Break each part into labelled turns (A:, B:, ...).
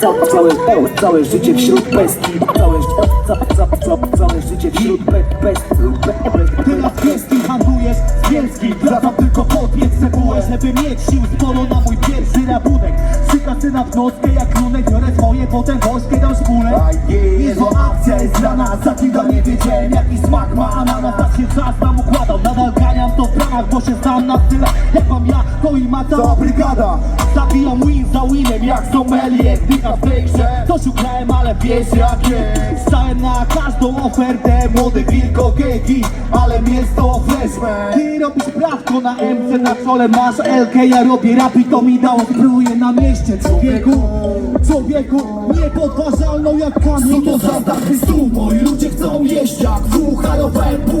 A: Całe, całe, całe, życie wśród bestii Całe, ca, ca, ca, całe życie wśród be, bestii be, be,
B: Teraz wiejski handlujesz z Bielski Wracam tylko podbiec cebułę Żeby mieć sił sporo na mój pierwszy rabunek Szyka syna w nockę jak lunek Biorę swoje, potem wożkę dam szpulę Niezła akcja jest rana Zakinda nie wiedziałem jaki smak ma ananas Tak się czas tam układał Jak mam ja, to i ma cała brygada. Zabijam win za winem jak sommelier Dycha w tej grze Coś ukrałem, ale wiesz jak jest. Stałem na każdą ofertę Młody wilko gegi Ale miasto flashman Ty robisz prawko na MC na czole Masz LK, ja robię rap i to mi dało. Zbruję na mieście człowieku. Człowieku, niepodważalną jak kamień.
C: Co to za dachy? Moi ludzie chcą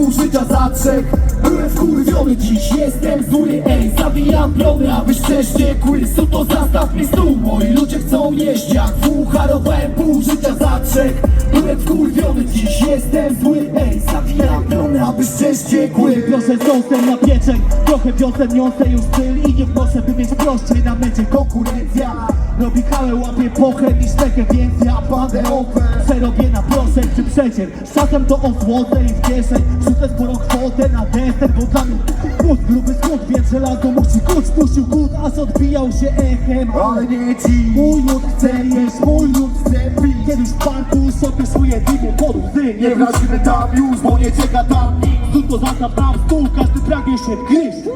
C: pół życia za trzech Byłem wkurwiony, dziś jestem zły. Ej, zawijam plony, abyś prześciekły Co to zastaw mi stół? Moi ludzie chcą jeść jak dwóch Harowałem pół życia za trzech Byłem wkurwiony, dziś jestem zły. Ej, zawijam plony, abyś prześciekły
B: Proszę sosem na pieczeń Trochę wiosem niosę już styl I nie proszę by mieć prościej na mecie konkurencja Robi hałę, łapie pochę niż tekę Więc ja padę ofer Przerobię na proszek czy przecier. Z czasem to o złote i w kieszeń Rzucę sporą kwotę na deser Bo dla mnie mózg gruby skrót Więc żelazo musi kuć. Puścił gut, aż odbijał się echem.
C: Ale nie ci.
B: Mój lud chce jeść, mój lud chce pić. Kiedyś w parku sobie szuje dymy pod łzy.
C: Nie wracimy tam już, bo nie czeka tam nikt.
B: Stół to zastaw tam stół, każdy pragnie się wgryźć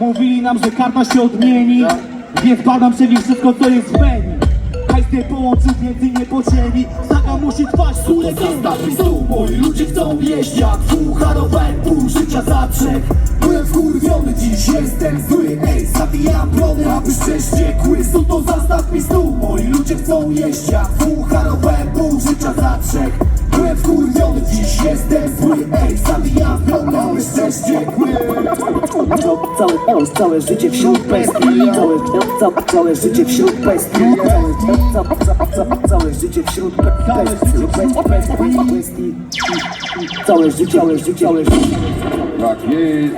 B: Mówili nam, że karma się odmieni Więc badam przewi wszystko co jest w menu. Hajs nie połączył, więcej nie podzieli Saga musi trwać, sól
C: Zastaw mi stół, moi ludzie chcą jeść jak dwóch Harowałem pół życia za trzech. Byłem wkurwiony, dziś jestem zły Ej, zawijam brony, abyś prześciekły Stół to zastaw mi stół, moi ludzie chcą jeść jak dwóch Harowałem pół życia za trzech. Byłem wkurwiony, dziś jestem zły Ej, zawijam brony, abyś prześciekły
A: Całe, całe, całe życie wśród bestii Całe, całe, całe życie wśród bestii Całe, całe, całe, życie wśród be- bestii Bestii, bestii, bestii Całe życie, całe życie, całe życie.
D: Tak jest.